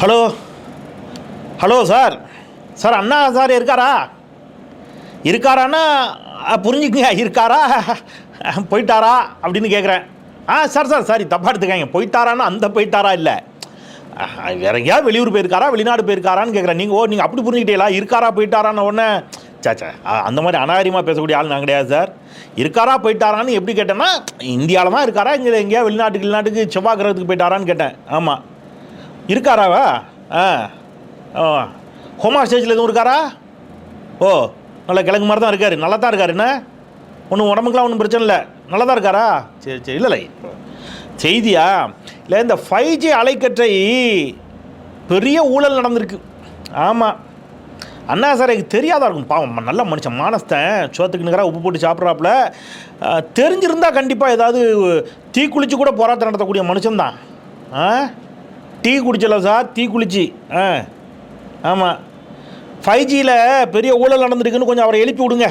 Hello. Hello sir. Sir அண்ணா sir இருக்காரா? இருக்காரான்னா அ, புரிஞ்சுக்குங்க. இருக்காரா? போயிட்டாரா? அப்படின்னு கேட்குறேன் ஆ சார் சார் சாரி தப்பாக எடுத்துக்காங்க போயிட்டாரான்னா அந்த போயிட்டாரா இல்லை? வேற எங்கேயாவது வெளியூர் போயிருக்காரா? வெளிநாடு போயிருக்காரான்னு கேட்குறேன் நீங்கள் ஓ நீங்கள் அப்படி புரிஞ்சுக்கிட்டீங்களா? இருக்காரா போயிட்டாரான்னு உடனே சாச்சா அந்த மாதிரி அநாகரிகமாக பேசக்கூடிய ஆள் நான் கிடையாது சார். இருக்காரா போயிட்டாரான்னு எப்படி கேட்டேன்னா இந்தியாவில் தான் இருக்காரா? இங்கே எங்கேயா வெளிநாட்டுக்கு வெளிநாட்டுக்கு செவ்வாய் கிரகத்துக்கு போயிட்டாரான்னு கேட்டேன். ஆமாம் இருக்காராவா? ஆ. ஓ ஹோமா ஸ்டேஜில் எதுவும் இருக்காரா? ஓ நல்லா கிழங்கு மாதிரி தான் இருக்கார். நல்லா தான் இருக்காரு. என்ன? ஒன்றும் உடம்புக்குலாம் ஒன்றும் பிரச்சனை இல்லை. நல்லா தான் இருக்காரா? சரி சரி. இல்லை இல்லை. செய்தியா? இல்லை இந்த ஃபைவ் ஜி அலைக்கற்றை பெரிய ஊழல் நடந்திருக்கு. ஆமாம் அண்ணா சார் எனக்கு தெரியாதா இருக்கும். பாவம் நல்ல மனுஷன் மானஸ்தன். சோத்துக்கு நிகராக உப்பு போட்டு சாப்பிட்றாப்புல. தெரிஞ்சிருந்தால் கண்டிப்பாக ஏதாவது தீக்குளிச்சு கூட போராட்டம் நடத்தக்கூடிய மனுஷன்தான். ஆ? டீ குடிச்சல சார் டீ குளிச்சு. ஆ ஆமாம் ஃபைவ் ஜியில் பெரிய ஊழல் நடந்திருக்குன்னு கொஞ்சம் அவரை எழுப்பி விடுங்க.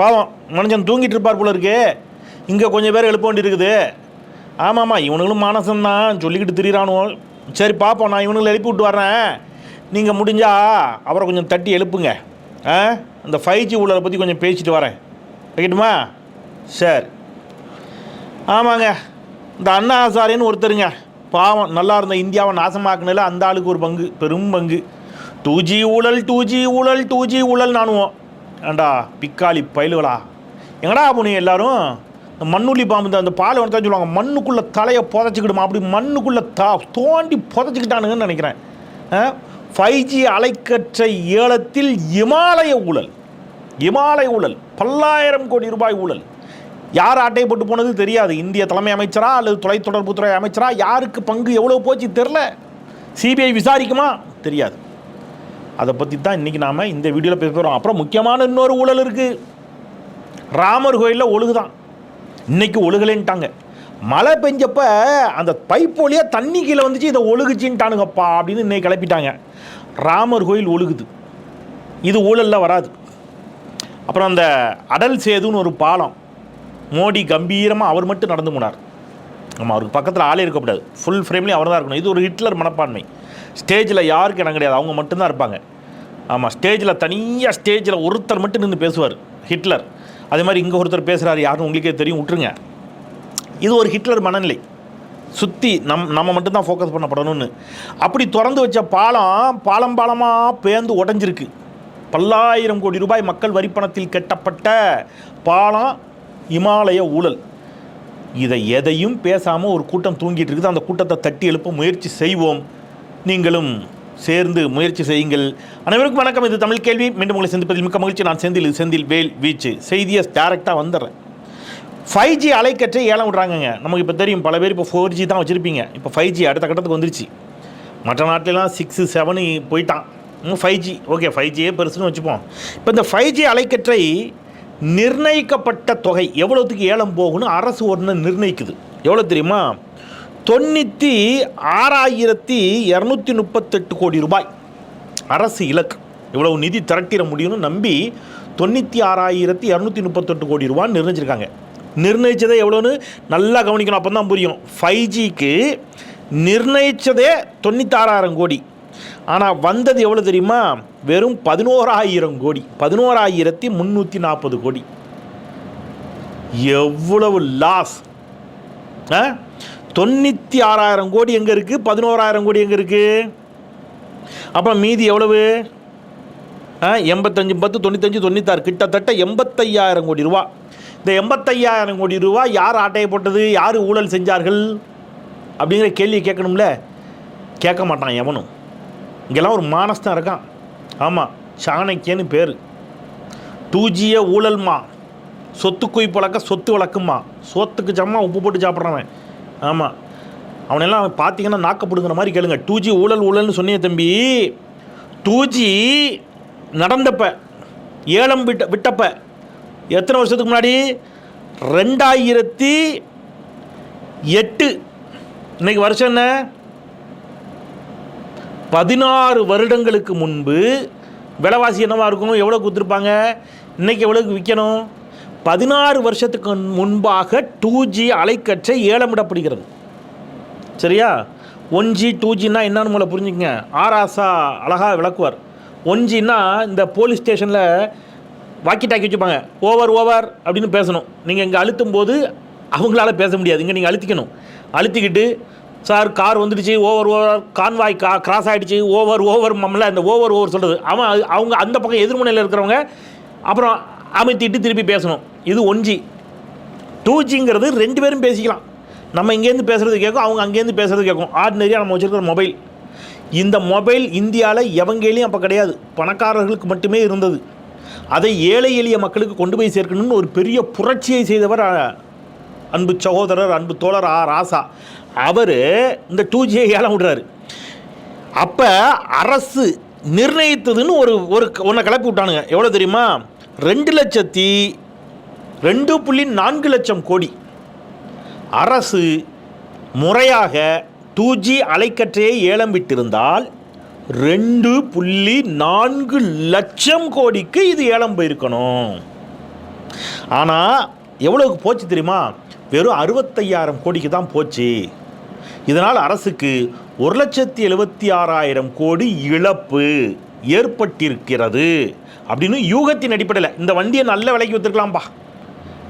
பாவம் மனுஷன் தூங்கிட்டு இருப்பார் போல இருக்கு. இங்கே கொஞ்சம் பேர் எழுப்ப வேண்டியிருக்குது. ஆமாம்மா இவனுங்களும் மானசம்தான். சொல்லிக்கிட்டு திரியிறானோ சரி பார்ப்போம் நான் இவனுங்களை எழுப்பி விட்டு வரேன் நீங்கள் முடிஞ்சால் அவரை கொஞ்சம் தட்டி எழுப்புங்க. ஆ இந்த ஃபைவ் ஜி ஊழலை பற்றி கொஞ்சம் பேசிட்டு வரேன். வைக்கட்டுமா? சரி. ஆமாங்க. இந்த அண்ணா ஹசாரேன்னு ஒருத்தருங்க. பாவம் நல்லா இருந்த இந்தியாவை நாசமாக்குனதில் அந்த ஆளுக்கு ஒரு பங்கு பெரும் பங்கு. டூ ஜி ஊழல் டூ ஜி ஊழல் டூ ஜி ஊழல் நானுவோம். ஏண்டா பிக்காளி பயலுகளா? எங்கடா போனீங்க எல்லாரும்? இந்த மண்ணுள்ளி பாம்பு அந்த பால் வந்து சொல்லுவாங்க. மண்ணுக்குள்ளே தலையை புதைச்சிக்கிடுமா? அப்படி மண்ணுக்குள்ளே தா தோண்டி புதைச்சிக்கிட்டானுங்கன்னு நினைக்கிறேன். ஃபைவ் ஜி அலைக்கற்ற ஏலத்தில் இமாலய ஊழல். இமாலய ஊழல். பல்லாயிரம் கோடி ரூபாய் ஊழல். யார் ஆட்டையை போட்டு போனது தெரியாது. இந்திய தலைமை அமைச்சரா அல்லது தொலைத்தொடர்புத்துறை அமைச்சரா? யாருக்கு பங்கு எவ்வளோ போச்சு தெரில சிபிஐ விசாரிக்குமா? தெரியாது. அதை பற்றி தான் இன்றைக்கி நாம் இந்த வீடியோவில் பேச போகிறோம் அப்புறம் முக்கியமான இன்னொரு ஊழல் இருக்குது ராமர் கோயிலில் ஒழுகுதான். இன்றைக்கி ஒழுகலைன்ட்டாங்க. மழை பெஞ்சப்ப அந்த பைப் வழியாக தண்ணி கீழே வந்துச்சு இதை ஒழுகுச்சின்ட்டானுங்கப்பா அப்படின்னு இன்னைக்கு கிளப்பிட்டாங்க. ராமர் கோயில் ஒழுகுது. இது ஊழலில் வராது. அப்புறம் அந்த அடல் சேதுன்னு ஒரு பாலம் மோடி கம்பீரமாக அவர் மட்டும் நடந்து போனார். ஆமாம் அவருக்கு பக்கத்தில் ஆளே இருக்கக்கூடாது ஃபுல் ஃப்ரேம்லேயும் அவர் தான் இருக்கணும். இது ஒரு ஹிட்லர் மனப்பான்மை. ஸ்டேஜில் யாருக்கு இடம் கிடையாது அவங்க மட்டும்தான் இருப்பாங்க. ஆமாம் ஸ்டேஜில் தனியாக ஸ்டேஜில் ஒருத்தர் மட்டும் நின்று பேசுவார். ஹிட்லர். அதே மாதிரி இங்கே ஒருத்தர் பேசுகிறாரு யாருன்னு உங்களுக்கே தெரியும். விட்டுருங்க இது ஒரு ஹிட்லர் மனநிலை. சுற்றி நம் நம்ம மட்டும்தான் ஃபோக்கஸ் பண்ணப்படணும்னு. அப்படி திறந்து வச்ச பாலம் பாலம் பாலமாக பேர்ந்து உடஞ்சிருக்கு. பல்லாயிரம் கோடி ரூபாய் மக்கள் வரிப்பணத்தில் கட்டப்பட்ட பாலம் இமாலய ஊழல். இதை எதையும் பேசாமல் ஒரு கூட்டம் தூங்கிட்டு இருக்குது. அந்த கூட்டத்தை தட்டி எழுப்ப முயற்சி செய்வோம். நீங்களும் சேர்ந்து முயற்சி செய்யுங்கள். அனைவருக்கும் வணக்கம். இது தமிழ் கேள்வி. மீண்டும் உங்களை சந்திப்பதில் மிக்க மகிழ்ச்சி. நான் செந்தில். இது செந்தில் வேல் வீச்சு. செய்தியை டேரெக்டாக வந்துடுறேன். ஃபைவ் ஜி அலைக்கற்றை ஏலம் விட்றாங்கங்க. நமக்கு இப்போ தெரியும். பல பேர் இப்போ ஃபோர் ஜி தான் வச்சுருப்பீங்க. இப்போ ஃபைவ் ஜி அடுத்த கட்டத்துக்கு வந்துருச்சு. மற்ற நாட்டிலலாம் சிக்ஸு செவனு போயிட்டான். ஃபைவ் ஜி ஓகே ஃபைவ் ஜியே பெருசுன்னு வச்சுப்போம். இப்போ இந்த ஃபைவ் ஜி அலைக்கற்றை நிர்ணயிக்கப்பட்ட தொகை எவ்வளோத்துக்கு ஏலம் போகும்னு அரசு ஒன்று நிர்ணயிக்குது. எவ்வளோ தெரியுமா? தொண்ணூற்றி ஆறாயிரத்தி இரநூத்தி முப்பத்தெட்டு கோடி ரூபாய். அரசு இலக்கு. இவ்வளவு நிதி திரட்டிட முடியும்னு நம்பி தொண்ணூற்றி ஆறாயிரத்தி இரநூத்தி முப்பத்தெட்டு கோடி ரூபான்னு நிர்ணயிச்சிருக்காங்க. நிர்ணயிச்சதே எவ்வளோன்னு நல்லா கவனிக்கணும் அப்போ தான் புரியும். ஃபைவ் ஜிக்கு நிர்ணயிச்சதே தொண்ணூத்தாறாயிரம் கோடி. ஆனால் வந்தது எவ்வளோ தெரியுமா? வெறும் பதினோராயிரம் கோடி பதினோராயிரத்தி முந்நூற்றி நாற்பது கோடி. எவ்வளவு லாஸ் ஆ? தொண்ணூற்றி ஆறாயிரம் கோடி எங்கே இருக்குது பதினோராயிரம் கோடி எங்கே இருக்குது அப்புறம் மீதி எவ்வளவு? ஆ எண்பத்தஞ்சு பத்து தொண்ணூத்தஞ்சு தொண்ணூத்தாறு கிட்டத்தட்ட எண்பத்தையாயிரம் கோடி ரூபா. இந்த எண்பத்தையாயிரம் கோடி ரூபா யார் ஆட்டையை போட்டது? யார் ஊழல் செஞ்சார்கள்? அப்படிங்கிற கேள்வியை கேட்கணும்ல? கேட்க மாட்டான் எவனும். இங்கெல்லாம் ஒரு மானஸ்தான் இருக்கான். ஆமாம் சாணக்கியன்னு பேர். தூஜிய ஊழல்மா. சொத்து குய் பழக்க சொத்து வழக்குமா. சோத்துக்கு ஜம்மா உப்பு போட்டு சாப்பிட்றவன். ஆமாம் அவனெல்லாம் பார்த்தீங்கன்னா நாக்கப்படுங்கிற மாதிரி கேளுங்க. டூ ஜி ஊழல் ஊழல்னு சொன்னியே தம்பி. டூஜி நடந்தப்ப ஏலம் விட்ட விட்டப்ப எத்தனை வருஷத்துக்கு முன்னாடி? ரெண்டாயிரத்தி எட்டு. இன்னைக்கு வருஷம் என்ன? பதினாறு வருடங்களுக்கு முன்பு விலைவாசி என்னவாக இருக்கும் எவ்வளோ கொடுத்துருப்பாங்க? இன்றைக்கி எவ்வளோக்கு விற்கணும் பதினாறு வருஷத்துக்கு முன்பாக டூ ஜி அலைக்கற்றை ஏலமிடப்படுகிறது. சரியா? ஒன் ஜி டூ ஜின்னா என்னன்னு மூலம் புரிஞ்சுக்கங்க. ஆராசா அழகாக விளக்குவார். ஒன் ஜின்னா இந்த போலீஸ் ஸ்டேஷனில் வாக்கி டாக்கி வச்சுப்பாங்க. ஓவர் ஓவர் அப்படின்னு பேசணும். நீங்கள் இங்கே அழுத்தும் போது அவங்களால பேச முடியாது. இங்கே நீங்கள் அழுத்திக்கணும். அழுத்திக்கிட்டு சார் கார் வந்துடுச்சு ஓவர் ஓவர் கான்வாய் கா கிராஸ் ஆகிடுச்சு ஓவர் ஓவர் மம்மல அந்த ஓவர் ஓவர் சொல்கிறது அவன் அவங்க அந்த பக்கம் எதிர்முனையில் இருக்கிறவங்க அப்புறம் அமைத்திட்டு திருப்பி பேசணும். இது ஒன் ஜி டூ ஜிங்கிறது ரெண்டு பேரும் பேசிக்கலாம். நம்ம இங்கேருந்து பேசுகிறது கேட்கும் அவங்க அங்கேருந்து பேசுகிறது கேட்கும். ஆர்டினரியாக நம்ம வச்சுருக்கிற மொபைல் இந்த மொபைல் இந்தியாவில் எவங்கேலையும் அப்போ கிடையாது. பணக்காரர்களுக்கு மட்டுமே இருந்தது. அதை ஏழை எளிய மக்களுக்கு கொண்டு போய் சேர்க்கணும்னு ஒரு பெரிய புரட்சியை செய்தவர் அன்பு சகோதரர் அன்பு தோழர் ஆ ராசா. அவர் இந்த டூ ஜியை ஏலம் விடுறாரு. அப்போ அரசு நிர்ணயித்ததுன்னு ஒரு ஒரு ஒன்றை கிளப்பி விட்டானுங்க. எவ்வளோ தெரியுமா? ரெண்டு லட்சத்தி ரெண்டு புள்ளி நான்கு லட்சம் கோடி. அரசு முறையாக டூ ஜி அலைக்கற்றையை ஏலம் விட்டிருந்தால் ரெண்டு புள்ளி நான்கு லட்சம் கோடிக்கு இது ஏலம் போயிருக்கணும். ஆனால் எவ்வளோக்கு போச்சு தெரியுமா? வெறும் அறுபத்தையாயிரம் கோடிக்கு தான் போச்சு. இதனால் அரசுக்கு ஒரு லட்சத்தி எழுபத்தி ஆறாயிரம் கோடி இழப்பு ஏற்பட்டிருக்கிறது அப்படின்னு யூகத்தின் அடிப்படையில் இந்த வண்டியை நல்ல விலைக்கு விற்றுக்கலாம்ப்பா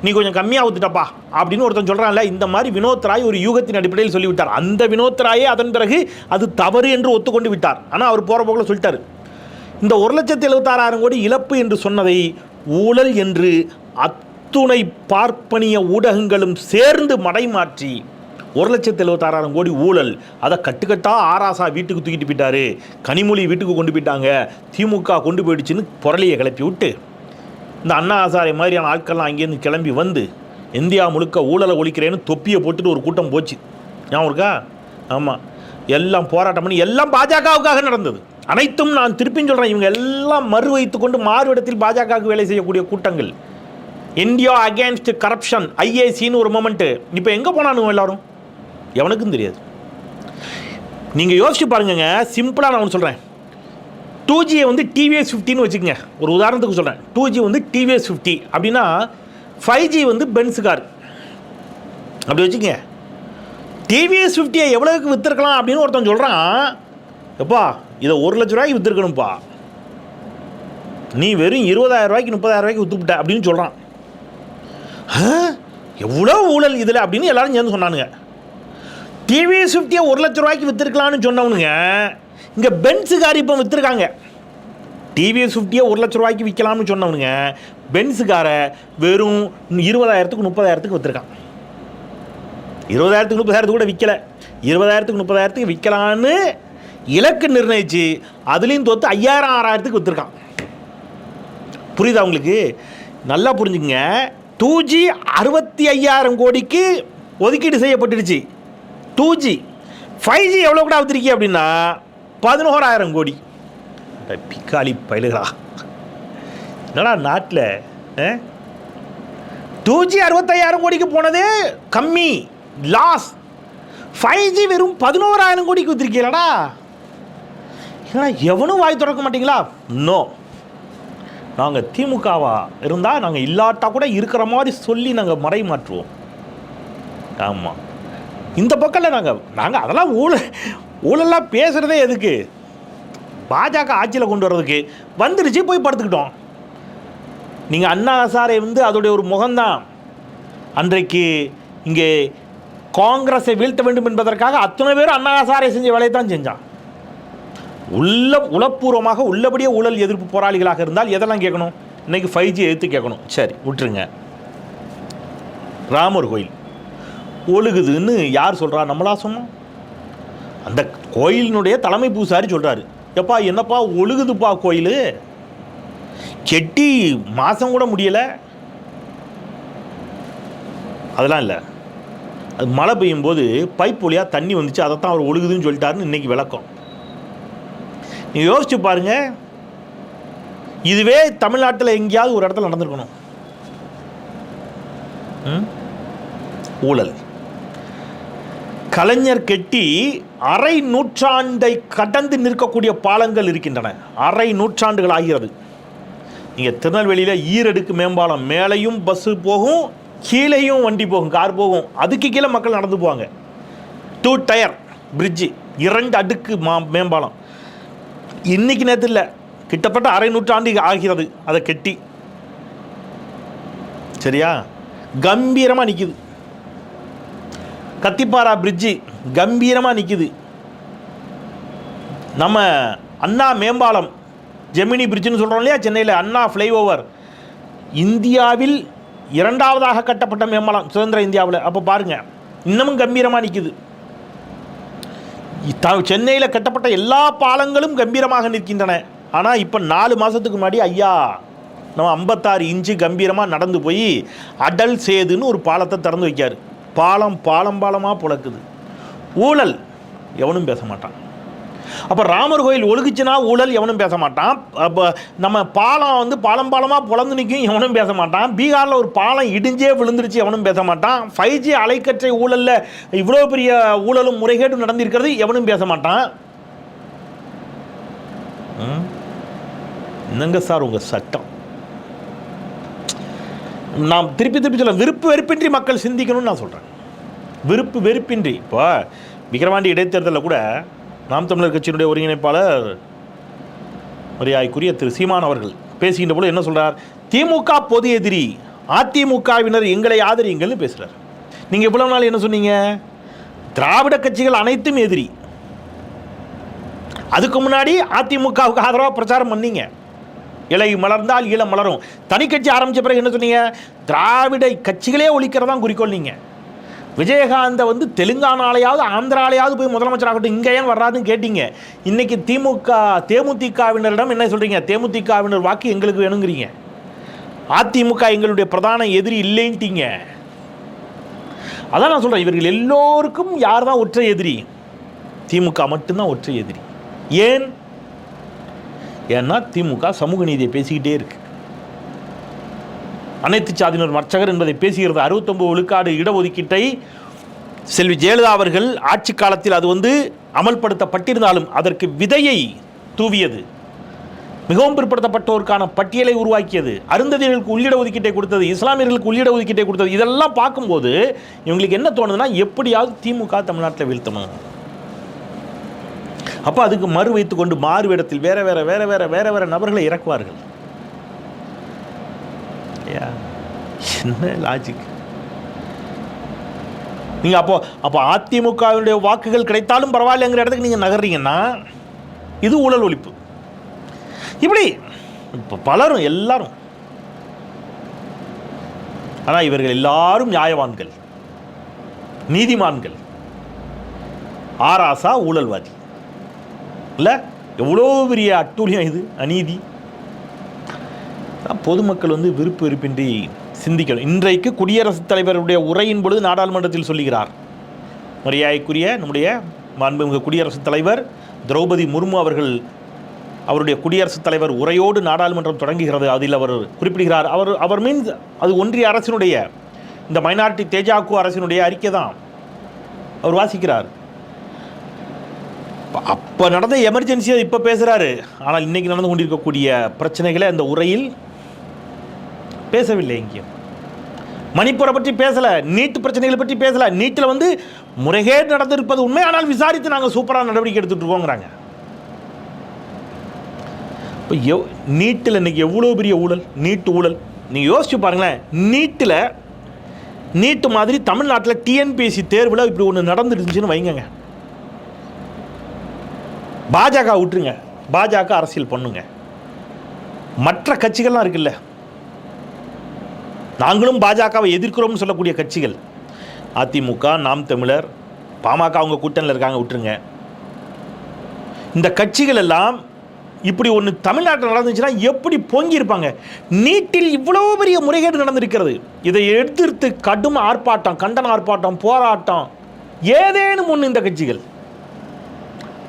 நீ கொஞ்சம் கம்மியாக ஊற்றுட்டப்பா அப்படின்னு ஒருத்தன் சொல்கிறான்ல இந்த மாதிரி வினோத் ராய் ஒரு யூகத்தின் அடிப்படையில் சொல்லிவிட்டார். அந்த வினோத் ராயே அதன் பிறகு அது தவறு என்று ஒத்துக்கொண்டு விட்டார். ஆனால் அவர் போகிற போக்கில் சொல்லிட்டார். இந்த ஒரு லட்சத்தி எழுபத்தாறாயிரம் கோடி இழப்பு என்று சொன்னதை ஊழல் என்று அத்துணை பார்ப்பனிய ஊடகங்களும் சேர்ந்து மடைமாற்றி ஒரு லட்சத்து எழுபத்தாறாயிரம் கோடி ஊழல். அதை கட்டுக்கட்டா ஆராசா வீட்டுக்கு தூக்கிட்டு போயிட்டாரு. கனிமொழி வீட்டுக்கு கொண்டு போயிட்டாங்க. திமுக கொண்டு போயிடுச்சுன்னு புரளியை கிளப்பி விட்டு. இந்த அண்ணா ஆசாரை மாதிரியான ஆட்கள்லாம் அங்கேருந்து கிளம்பி வந்து இந்தியா முழுக்க ஊழலை ஒழிக்கிறேன்னு தொப்பியை போட்டுட்டு ஒரு கூட்டம் போச்சு. ஞாபகம் இருக்கா? ஆமாம் எல்லாம் போராட்டம் பண்ணி எல்லாம் பாஜகவுக்காக நடந்தது. அனைத்தும் நான் திருப்பியும் சொல்கிறேன் இவங்க எல்லாம் மறு வைத்து கொண்டு மாறுவிடத்தில் பாஜகவுக்கு வேலை செய்யக்கூடிய கூட்டங்கள். இந்தியா அகேன்ஸ்ட் கரப்ஷன் ஐஏசின்னு ஒரு மொமெண்ட்டு இப்போ எங்கே போனானுங்க எல்லாரும்? எவனுக்கும் தெரியாது. நீங்கள் யோசிச்சு பாருங்கங்க சிம்பிளாக நான் ஒன்று சொல்கிறேன் டூ ஜியை வந்து டிவிஎஸ் ஃபிஃப்டின்னு வச்சுக்கோங்க. ஒரு உதாரணத்துக்கு சொல்கிறேன் டூ ஜி வந்து டிவிஎஸ் ஃபிஃப்டி அப்படின்னா ஃபைவ் ஜி வந்து பென்ஸ் கார் அப்படி வச்சுக்கங்க. டிவிஎஸ் ஃபிஃப்டியை எவ்வளோக்கு விற்றுருக்கலாம் அப்படின்னு ஒருத்தன் சொல்கிறான் எப்பா இதை ஒரு லட்ச ரூபாய்க்கு விற்றுருக்கணும்ப்பா நீ வெறும் இருபதாயிரம் ரூபாய்க்கு முப்பதாயிரம் ரூபாய்க்கு விற்றுப்பிட்ட அப்படின்னு சொல்கிறான் எவ்வளோ ஊழல் இதில் அப்படின்னு எல்லாரும் சேர்ந்து சொன்னானுங்க. டிவிஎஸ் ஃபிஃப்டியை ஒரு லட்ச ரூபாய்க்கு விற்றுருக்கலான்னு சொன்னவனுங்க இங்கே பென்ஸு கார் இப்போ விற்றுருக்காங்க டிவிஎஸ் ஃபிஃப்டியை ஒரு லட்ச ரூபாய்க்கு விற்கலாம்னு சொன்னவனுங்க பென்ஸு காரை வெறும் இருபதாயிரத்துக்கு முப்பதாயிரத்துக்கு விற்றுருக்கான் இருபதாயிரத்துக்கு முப்பதாயிரத்துக்கு கூட விற்கல இருபதாயிரத்துக்கு முப்பதாயிரத்துக்கு விற்கலான்னு இலக்கு நிர்ணயிச்சு அதுலேயும் தோற்று ஐயாயிரம் ஆறாயிரத்துக்கு விற்றுருக்கான் புரியுதா உங்களுக்கு? நல்லா புரிஞ்சுங்க டூ ஜி அறுபத்தி ஐயாயிரம் கோடிக்கு ஒதுக்கீடு செய்யப்பட்டுடுச்சு. டூ ஜி ஃபைவ் ஜி எவ்வளோ கூட விற்றுருக்கீங்க அப்படின்னா பதினோராயிரம் கோடி. பிக்காளி பயிலுகளா. என்னடா நாட்டில் டூ ஜி அறுபத்தையாயிரம் கோடிக்கு போனது கம்மி லாஸ் ஃபைவ் ஜி வெறும் பதினோராயிரம் கோடிக்கு வித்திருக்கீங்களடா ஏன்னா எவனும் வாய் திறக்க மாட்டீங்களா? நோ நாங்கள் திமுகவா இருந்தால் நாங்கள் இல்லாட்டா கூட இருக்கிற மாதிரி சொல்லி நாங்கள் மறை மாற்றுவோம் ஆமாம் இந்த பக்கம்ல நாங்கள் நாங்கள் அதெல்லாம் ஊழல் ஊழலாம் பேசுகிறதே எதுக்கு? பாஜக ஆட்சியில் கொண்டு வர்றதுக்கு. வந்துடுச்சு போய் படுத்துக்கிட்டோம். நீங்கள் அண்ணா சாரை வந்து அதோடைய ஒரு முகம்தான். அன்றைக்கு இங்கே காங்கிரஸை வீழ்த்த வேண்டும் என்பதற்காக அத்தனை பேரும் அண்ணா சாரை செஞ்ச வேலையை தான் செஞ்சான். உள்ள உளப்பூர்வமாக உள்ளபடியே ஊழல் எதிர்ப்பு போராளிகளாக இருந்தால் எதெல்லாம் கேட்கணும்? இன்றைக்கி ஃபைவ் ஜி எடுத்து கேட்கணும். சரி விட்டுருங்க. ராமர் கோயில். ஒழுகுதுன்னு யார் சொல்கிறா நம்மளா சொன்னோம். அந்த கோயிலினுடைய தலைமை பூசாரி சொல்கிறாரு எப்பா என்னப்பா ஒழுகுதுப்பா கோயில்? கெட்டி மாதம் கூட முடியலை. அதெல்லாம் இல்லை. அது மழை பெய்யும் போது பைப் வழியாக தண்ணி வந்துச்சு. அதை தான் அவர் ஒழுகுதுன்னு சொல்லிட்டாருன்னு இன்றைக்கி விளக்கம். நீங்கள் யோசிச்சு பாருங்க. இதுவே தமிழ்நாட்டில் எங்கேயாவது ஒரு இடத்துல நடந்திருக்கணும். ம்? ஊழல். கலைஞர் கெட்டி அரை நூற்றாண்டை கடந்து நிற்கக்கூடிய பாலங்கள் இருக்கின்றன. அரை நூற்றாண்டுகள் ஆகிறது. நீங்கள் திருநெல்வேலியில் ஈரடுக்கு மேம்பாலம் மேலேயும் பஸ்ஸு போகும் கீழேயும் வண்டி போகும் கார் போகும். அதுக்கு கீழே மக்கள் நடந்து போவாங்க. டூ டயர் பிரிட்ஜு இரண்டு அடுக்கு மா மேம்பாலம். இன்றைக்கு நேற்று இல்லை. கிட்டத்தட்ட அரை நூற்றாண்டு ஆகிறது. அதை கெட்டி. சரியா? கம்பீரமாக நிற்கிது கத்திப்பாரா பிரிட்ஜு கம்பீரமாக நிற்கிது நம்ம அண்ணா மேம்பாலம் ஜெமினி பிரிட்ஜுன்னு சொல்கிறோம் இல்லையா சென்னையில் அண்ணா ஃப்ளைஓவர் இந்தியாவில் இரண்டாவதாக கட்டப்பட்ட மேம்பாலம் சுதந்திர இந்தியாவில். அப்போ பாருங்கள் இன்னமும் கம்பீரமாக நிற்குது சென்னையில் கட்டப்பட்ட எல்லா பாலங்களும் கம்பீரமாக நிற்கின்றன. ஆனால் இப்போ நாலு மாதத்துக்கு முன்னாடி ஐயா நம்ம ஐம்பத்தாறு இன்ச்சு கம்பீரமாக நடந்து போய் அடல் சேதுன்னு ஒரு பாலத்தை திறந்து வைக்காரு. பாலம் பாலம் பாலமாக புழக்குது. ஊழல் எவனும் பேச மாட்டான். அப்போ ராமர் கோயில் ஒழுகுச்சுன்னா ஊழல் எவனும் பேச மாட்டான். அப்போ நம்ம பாலம் வந்து பாலம் பாலமாக புலந்து நிற்கும் எவனும் பேச மாட்டான். பீகாரில் ஒரு பாலம் இடிஞ்சே விழுந்துருச்சு எவனும் பேச மாட்டான். ஃபைவ் ஜி அலைக்கற்றை ஊழலில் இவ்வளோ பெரிய ஊழலும் முறைகேடும் நடந்திருக்கிறது எவனும் பேச மாட்டான். ம்? என்னங்க சார் உங்கள் சட்டம்? நாம் திருப்பி திருப்பி சொல்ல விருப்பு வெறுப்பின்றி மக்கள் சிந்திக்கணும்னு நான் சொல்கிறேன் விருப்பு வெறுப்பின்றி. இப்போ விக்கிரவாண்டி இடைத்தேர்தலில் கூட நாம் தமிழர் கட்சியினுடைய ஒருங்கிணைப்பாளர் மரியாதைக்குரிய திரு சீமான் அவர்கள் பேசுகின்ற போது என்ன சொல்கிறார் திமுக பொது எதிரி அதிமுகவினர் எங்களை ஆதரியுங்கள்னு பேசுகிறார் நீங்கள் இவ்வளவு நாள் என்ன சொன்னீங்க? திராவிட கட்சிகள் அனைத்தும் எதிரி. அதுக்கு முன்னாடி அதிமுகவுக்கு ஆதரவாக பிரச்சாரம் பண்ணீங்க. இலை மலர்ந்தால் ஈழம் மலரும். தனி கட்சி ஆரம்பித்த பிறகு என்ன சொன்னீங்க? திராவிட கட்சிகளே ஒழிக்கிறதான் குறிக்கோள் நீங்கள் விஜயகாந்தை வந்து தெலுங்கானாலையாவது ஆந்திராலையாவது போய் முதலமைச்சராகட்டும் இங்கே ஏன் வர்றாதுன்னு கேட்டீங்க. இன்றைக்கி திமுக தேமுதிகவினரிடம் என்ன சொல்கிறீங்க தேமுதிகவினர் வாக்கு எங்களுக்கு வேணுங்கிறீங்க. அதிமுக எங்களுடைய பிரதான எதிரி இல்லைன்ட்டீங்க. அதான் நான் சொல்கிறேன் இவர்கள் எல்லோருக்கும் யார் தான் ஒற்றை எதிரி? திமுக மட்டும்தான் ஒற்றை எதிரி. ஏன்? ஏன்னா திமுக சமூக நீதியை பேசிக்கிட்டே இருக்கு. அனைத்து சாதியினர் மர்ச்சகர் என்பதை பேசுகிறது அறுபத்தொம்பது விழுக்காடு இடஒதுக்கீட்டை செல்வி ஜெயலலிதா அவர்கள் ஆட்சி காலத்தில் அது வந்து அமல்படுத்தப்பட்டிருந்தாலும் அதற்கு விதையை தூவியது. மிகவும் பிற்படுத்தப்பட்டோருக்கான பட்டியலை உருவாக்கியது. அருந்ததியர்களுக்கு உள்ளிட ஒதுக்கீட்டை கொடுத்தது இஸ்லாமியர்களுக்கு உள்ளிட ஒதுக்கீட்டை கொடுத்தது இதெல்லாம் பார்க்கும்போது இவங்களுக்கு என்ன தோணுதுன்னா எப்படியாவது திமுக தமிழ்நாட்டில் வீழ்த்தணும். அப்போ அதுக்கு மறு வைத்து கொண்டு மாறு இடத்தில் வேற வேற வேற வேற வேற வேற நபர்களை இறக்குவார்கள். என்ன லாஜிக் நீங்கள் அப்போ அப்போ அதிமுகவினுடைய வாக்குகள் கிடைத்தாலும் பரவாயில்லைங்கிற இடத்துக்கு நீங்கள் நகர்றீங்கன்னா இது ஊழல் ஒழிப்பு. இப்படி இப்போ பலரும் எல்லாரும். ஆனால் இவர்கள் எல்லாரும் நியாயவான்கள். நீதிமான்கள். ஆராசா ஊழல்வாதி. இல்லை எவ்வளோ பெரிய அட்டூழியம் இது? அநீதி. பொதுமக்கள் வந்து விருப்பு வெறுப்பின்றி சிந்திக்கணும். இன்றைக்கு குடியரசுத் தலைவருடைய உரையின் பொழுது நாடாளுமன்றத்தில் சொல்லுகிறார். மரியாதைக்குரிய நம்முடைய மாண்புமிகு குடியரசுத் தலைவர் திரௌபதி முர்மு அவர்கள் அவருடைய குடியரசுத் தலைவர் உரையோடு நாடாளுமன்றம் தொடங்குகிறது. அதில் அவர் குறிப்பிடுகிறார். அவர் அவர் மீன்ஸ் அது ஒன்றிய அரசினுடைய இந்த மைனாரிட்டி தேஜாக்கு அரசினுடைய அறிக்கை தான். அவர் வாசிக்கிறார். அப்போ நடந்த எமர்ஜென்சியை இப்போ பேசுகிறாரு ஆனால் இன்றைக்கி நடந்து கொண்டிருக்கக்கூடிய பிரச்சனைகளை அந்த உரையில் பேசவில்லை எங்கேயும். மணிப்பூரை பற்றி பேசலை நீட்டு பிரச்சனைகளை பற்றி பேசலை. நீட்டில் வந்து முறைகேடு நடந்திருப்பது உண்மை ஆனால் விசாரித்து நாங்கள் சூப்பராக நடவடிக்கை எடுத்துகிட்டு இருக்கோங்கிறாங்க. இப்போ எவ் நீட்டில் இன்னைக்கு எவ்வளோ பெரிய ஊழல் நீட்டு ஊழல்? நீங்கள் யோசிச்சு பாருங்களேன் நீட்டில் நீட்டு மாதிரி தமிழ்நாட்டில் டிஎன்பிஎஸ்சி தேர்வில் இப்படி ஒன்று நடந்துருந்துச்சுன்னு வைங்கங்க. பாஜக விட்டுருங்க. பாஜக அரசியல் பண்ணுங்க. மற்ற கட்சிகள்லாம் இருக்குல்ல. நாங்களும் பாஜகவை எதிர்க்கிறோம்னு சொல்லக்கூடிய கட்சிகள். அதிமுக நாம் தமிழர் பாமக அவங்க கூட்டணியில் இருக்காங்க விட்டுருங்க. இந்த கட்சிகள் எல்லாம் இப்படி ஒன்று தமிழ்நாட்டில் நடந்துச்சுன்னா எப்படி பொங்கி இருப்பாங்க? நீட்டில் இவ்வளோ பெரிய முறைகேடு நடந்திருக்கிறது. இதை எதிர்த்து கடும் ஆர்ப்பாட்டம் கண்டன ஆர்ப்பாட்டம் போராட்டம் ஏதேனும் ஒன்று இந்த கட்சிகள்.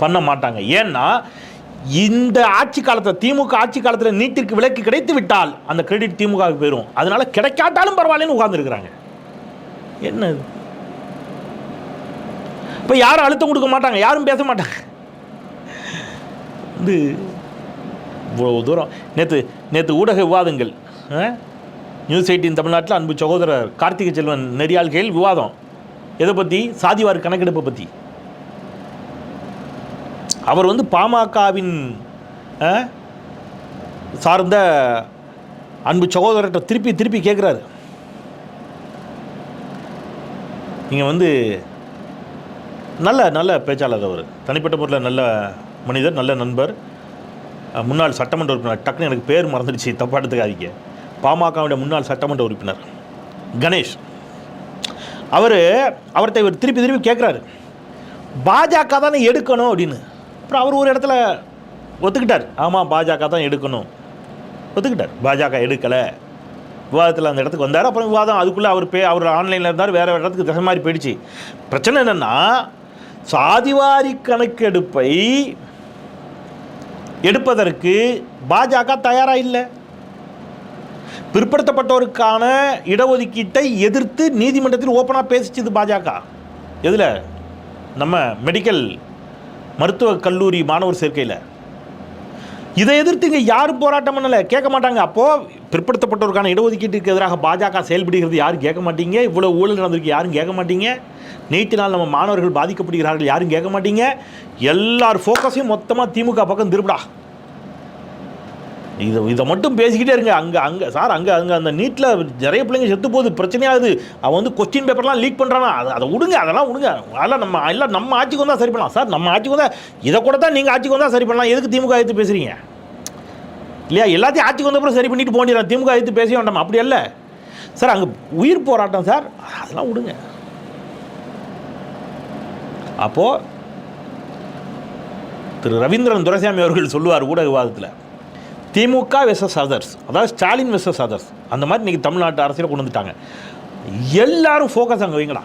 பண்ண மாட்டாங்க. ஏன்னா இந்த ஆட்சி காலத்தில் திமுக ஆட்சி காலத்தில் நீட்டிற்கு விலக்கு கிடைத்து விட்டால் அந்த கிரெடிட் திமுகவுக்கு போயிடும் அதனால கிடைக்காட்டாலும் பரவாயில்லன்னு உட்கார்ந்துருக்குறாங்க. என்ன இது இப்போ யாரும் அழுத்தம் கொடுக்க மாட்டாங்க. யாரும் பேச மாட்டாங்க. வந்து இவ்வளோ தூரம். நேற்று நேற்று ஊடக விவாதங்கள் ஆ? நியூஸ் எயிட்டின் தமிழ்நாட்டில் அன்பு சகோதரர் கார்த்திகை செல்வன் நெறியாள்கையில் விவாதம். எதை பற்றி சாதிவார் கணக்கெடுப்பை பற்றி அவர் வந்து பாமகவின் சார்ந்த அன்பு சகோதரர்கிட்ட திருப்பி திருப்பி கேட்குறாரு நீங்கள் வந்து நல்ல நல்ல பேச்சாளர் அவர். தனிப்பட்ட முறையில் நல்ல மனிதர் நல்ல நண்பர். முன்னாள் சட்டமன்ற உறுப்பினர். டக்குன்னு எனக்கு பேர் மறந்துடுச்சு தப்பா எடுத்துக்காதீங்க. பாமகவுடைய முன்னாள் சட்டமன்ற உறுப்பினர் கணேஷ். அவர் அவர்கிட்ட இவர் திருப்பி திருப்பி கேட்குறாரு பாஜக தானே எடுக்கணும் அப்படின்னு. அப்புறம் அவர் ஒரு இடத்துல ஒத்துக்கிட்டார். ஆமாம் பாஜக தான் எடுக்கணும். ஒத்துக்கிட்டார். பாஜக எடுக்கலை. விவாதத்தில் அந்த இடத்துக்கு வந்தார். அப்புறம் விவாதம் அதுக்குள்ளே அவர் பே அவர் ஆன்லைனில் இருந்தார். வேறு இடத்துக்கு திசை மாதிரி போயிடுச்சு. பிரச்சனை என்னென்னா சாதிவாரி கணக்கெடுப்பை எடுப்பதற்கு பாஜக தயாராக இல்லை. பிற்படுத்தப்பட்டோருக்கான இடஒதுக்கீட்டை எதிர்த்து நீதிமன்றத்தில் ஓப்பனாக பேசிச்சுது பாஜக. எதில்? நம்ம மெடிக்கல் மருத்துவக் கல்லூரி மாணவர் சேர்க்கையில். இதை எதிர்த்து இங்கே யாரும் போராட்டம் பண்ணலை. கேட்க மாட்டாங்க. அப்போது பிற்படுத்தப்பட்டோருக்கான இடஒதுக்கீட்டுக்கு எதிராக பாஜக செயல்படுகிறது யாரும் கேட்க மாட்டீங்க. இவ்வளோ ஊழல் நடந்திருக்கு யாரும் கேட்க மாட்டீங்க. நீட்டினால் நம்ம மாணவர்கள் பாதிக்கப்படுகிறார்கள் யாரும் கேட்க மாட்டீங்க. எல்லார் ஃபோக்கஸையும் மொத்தமாக திமுக பக்கம் திருப்பிடா இதை இதை மட்டும் பேசிக்கிட்டே இருங்க. அங்கே அங்கே சார் அங்கே அங்கே அந்த நீட்டில் நிறைய பிள்ளைங்க செத்து போகுது. பிரச்சனையாகுது. அவன் வந்து கொஸ்டின் பேப்பர்லாம் லீக் பண்ணுறானா அதை அதை விடுங்க அதெல்லாம் விடுங்க அதெல்லாம் நம்ம எல்லாம் நம்ம ஆட்சிக்கு வந்தால் சரி பண்ணலாம். சார் நம்ம ஆட்சிக்கு வந்தால் இதை கூட தான் நீங்கள் ஆட்சிக்கு வந்தால் சரி பண்ணலாம். எதுக்கு திமுக எடுத்து பேசுகிறீங்க இல்லையா? எல்லாத்தையும் ஆட்சிக்கு வந்தப்பறம் சரி பண்ணிட்டு போண்டிடலாம். திமுக எடுத்து பேச வேண்டாம். அப்படி அல்ல. சார் அங்கே உயிர் போராட்டம் சார். அதெல்லாம் விடுங்க அப்போது திரு ரவீந்திரன் துரைசாமி அவர்கள் சொல்லுவார் ஊடக விவாதத்தில் திமுக வெர்சஸ் அதர்ஸ் அதாவது ஸ்டாலின் வெர்சஸ் அதர்ஸ் அந்த மாதிரி இன்றைக்கி தமிழ்நாட்டு அரசியல் கொண்டு வந்துட்டாங்க. எல்லாரும் ஃபோக்கஸ் அங்கே வைங்களா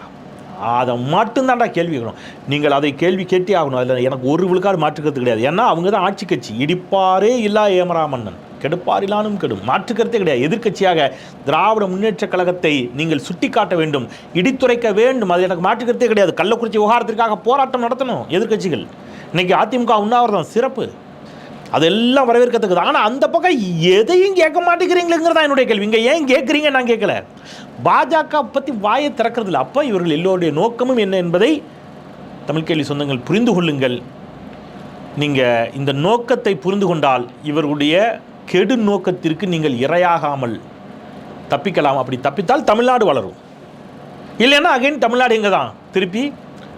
அதை மட்டும்தான்டா கேள்வி கேட்கணும். நீங்கள் அதை கேள்வி கேட்டே ஆகணும். அதில் எனக்கு ஒரு விழுக்காடு மாற்றுக்கிறது கிடையாது. ஏன்னா அவங்க தான் ஆட்சி கட்சி. இடிப்பாரே இல்லா ஏமராமன்னன். கெடுப்பாரிலானும் கெடும். மாற்றுக்கருத்தே கிடையாது. எதிர்க்கட்சியாக திராவிட முன்னேற்றக் கழகத்தை நீங்கள் சுட்டிக்காட்ட வேண்டும். இடித்துரைக்க வேண்டும். அது எனக்கு மாற்றுக்கருத்தே கிடையாது. கள்ளக்குறிச்சி விவகாரத்திற்காக போராட்டம் நடத்தணும் எதிர்க்கட்சிகள். இன்றைக்கி அதிமுக உண்ணாவிரதம். சிறப்பு. அதெல்லாம் வரவேற்கத்தக்கது. ஆனால் அந்த பக்கம் எதையும் கேட்க மாட்டேங்கிறீங்களேங்கிறதா என்னுடைய கேள்வி. இங்கே ஏன் கேட்குறீங்க நான் கேட்கல. பாஜக பற்றி வாயை திறக்கிறதில்ல. அப்போ இவர்கள் எல்லோருடைய நோக்கமும் என்ன என்பதை தமிழ் கேள்வி சொந்தங்கள் புரிந்து கொள்ளுங்கள். நீங்கள் இந்த நோக்கத்தை புரிந்து கொண்டால் இவர்களுடைய கெடு நோக்கத்திற்கு நீங்கள் இரையாகாமல் தப்பிக்கலாம். அப்படி தப்பித்தால் தமிழ்நாடு வளரும். இல்லைன்னா அகைன் தமிழ்நாடு எங்கே தான் திருப்பி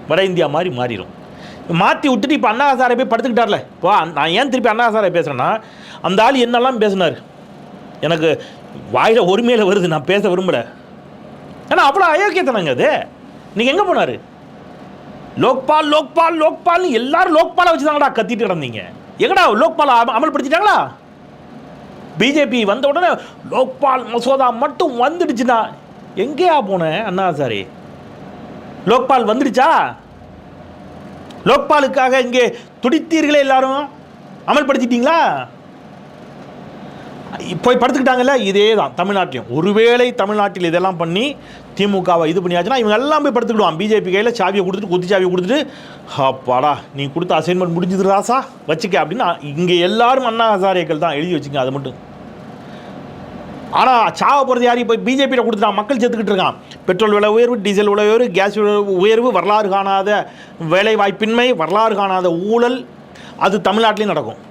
வட இந்தியா மாதிரி மாறிடும் மாற்றி விட்டுட்டு இப்போ அண்ணா சாரை போய் படுத்துக்கிட்டார்ல. இப்போ நான் ஏன் திருப்பி அண்ணா சாரை பேசுகிறேன்னா அந்த ஆள் என்னெல்லாம் பேசினார்? எனக்கு வாயில் ஒருமையில் வருது நான் பேச விரும்பல. ஏன்னா அவ்வளோ அயோக்கியத்தனங்க அது. நீங்கள் எங்கே போனார்? லோக்பால் லோக்பால் லோக்பால்னு எல்லாரும் லோக்பாலை வச்சு தாங்கடா கத்திட்டு கிடந்தீங்க. எங்கடா லோக்பால் அமல்படுத்திட்டாங்களா? பிஜேபி வந்த உடனே லோக்பால் மசோதா மட்டும் வந்துடுச்சுன்னா எங்கேயா போனேன் அண்ணா சாரி லோக்பால் வந்துடுச்சா? லோக்பாலுக்காக இங்கே துடித்தீர்களே எல்லாரும்? அமல்படுத்திட்டீங்களா? போய் படுத்துக்கிட்டாங்கல்ல? இதே தான் தமிழ்நாட்டிலையும். ஒருவேளை தமிழ்நாட்டில் இதெல்லாம் பண்ணி திமுகவை இது பண்ணியாச்சுன்னா இவங்க எல்லாம் போய் படுத்துக்கிடுவான் பிஜேபி கையில் சாவியை கொடுத்துட்டு குத்தி சாவியை கொடுத்துட்டு அப்பாடா நீ கொடுத்த அசைன்மெண்ட் முடிஞ்சது ராசா வச்சுக்க அப்படின்னு இங்கே எல்லாரும் அண்ணா ஹசாரேக்கள் தான் எழுதி வச்சுங்க அதை மட்டும். ஆனால் சாவ போகிறது யார் இப்போ பிஜேபியில் கொடுத்துட்டான் மக்கள் செத்துக்கிட்டு இருக்கான். பெட்ரோல் விலை உயர்வு டீசல் விலை உயர்வு கேஸ் விலை உயர்வு வரலாறு காணாத வேலை வாய்ப்பின்மை வரலாறு காணாத ஊழல் அது தமிழ்நாட்டிலையும் நடக்கும்.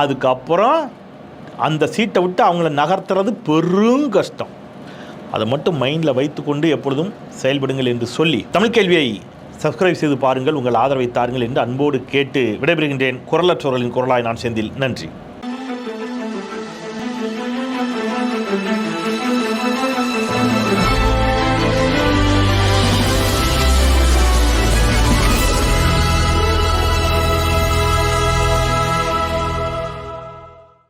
அதுக்கப்புறம் அந்த சீட்டை விட்டு அவங்கள நகர்த்துறது பெரும் கஷ்டம். அதை மட்டும் மைண்டில் வைத்துக்கொண்டு எப்பொழுதும் செயல்படுங்கள் என்று சொல்லி தமிழ் கேள்வியை சப்ஸ்கிரைப் செய்து பாருங்கள் உங்கள் ஆதரவை தாருங்கள் என்று அன்போடு கேட்டு விடைபெறுகின்றேன். குரலற்றோர்களின் குரலாய் நான் செந்தில். நன்றி.